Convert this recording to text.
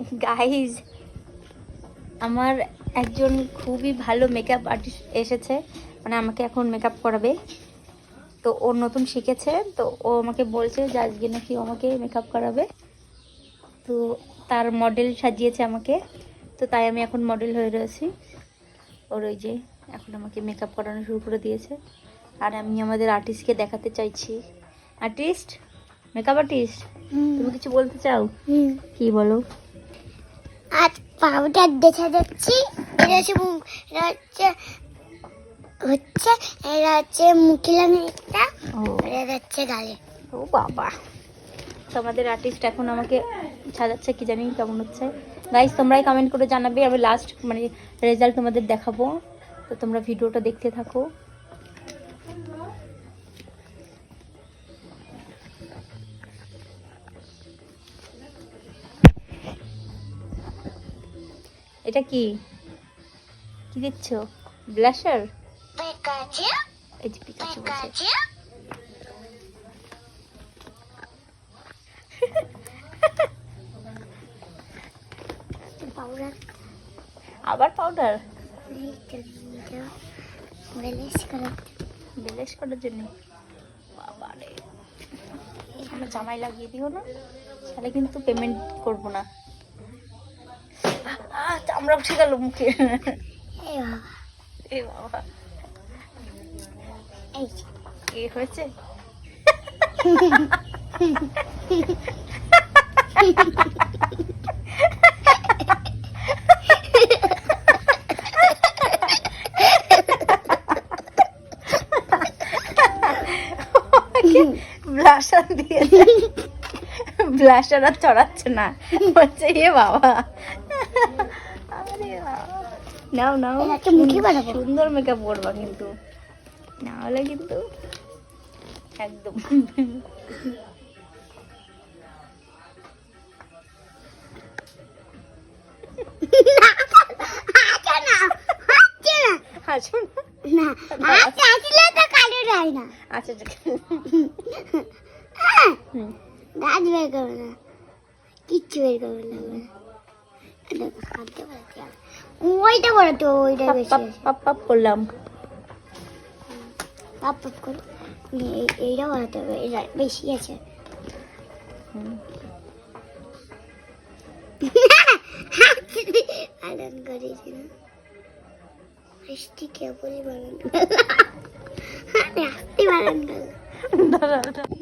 Guys আমার একজন খুবই ভালো মেকআপ আর্টিস্ট এসেছে। মানে আমাকে এখন মেকআপ করাবে। তো ও নতুন শিখেছে। তো ও আমাকে বলছে যে আজকে নাকি আমাকে মেকআপ করাবে। তো তার মডেল সাজিয়েছে আমাকে। তো তাই আমি এখন মডেল হয়ে রয়েছি। ওর ওই যে এখন আমাকে মেকআপ করানো শুরু করে দিয়েছে। আর আমি আমাদের আর্টিস্টকে দেখাতে চাইছি। আর্টিস্ট মেকআপ আর্টিস্ট তুমি কিছু বলতে চাও? কি বলো? আজ পাউডার দেখা যাচ্ছি। এটা হচ্ছে এটা হচ্ছে হচ্ছে এটা হচ্ছে মুখে একটা। এটা হচ্ছে গালে। ও বাবা। তো আমাদের আর্টিস্ট এখন আমাকে সাজাচ্ছে কি জানি কেমন হচ্ছে। গাইজ তোমরাই কমেন্ট করে জানাবে আমি লাস্ট মানে রেজাল্ট তোমাদের দেখাবো। তো তোমরা ভিডিওটা দেখতে থাকো। এটা কি? কি দিচ্ছ? ব্লাশার এই যে পিকাচু বসে পাউডার আবার পাউডার বেলেশ করার জন্য। জামাই লাগিয়ে দিও না। তাহলে কিন্তু পেমেন্ট করব না। চামড়া উঠে গেল মুখে। এ বাবা। এই এ হয়েছে? ব্লাশার দিয়ে ব্লাশার আর চড়াচ্ছে না। বলছে এ বাবা। নাও নাও। একটা মুখে বানাবো। সুন্দর মেকআপ করবা কিন্তু। না হলে কিন্তু একদম আচ্ছা আচ্ছা। হ্যাঁ কিচ্ছু বের করবে না। ওইটা করো তো ওইটা বেশি পাপ পাপ করলাম। পাপ পাপ করো এই- এইটা বানাতে হবে এটা বেশি আছে। বানান করেছি না। মিষ্টি আরে আস্তে বানান করো দাঁড়া, দাঁড়া।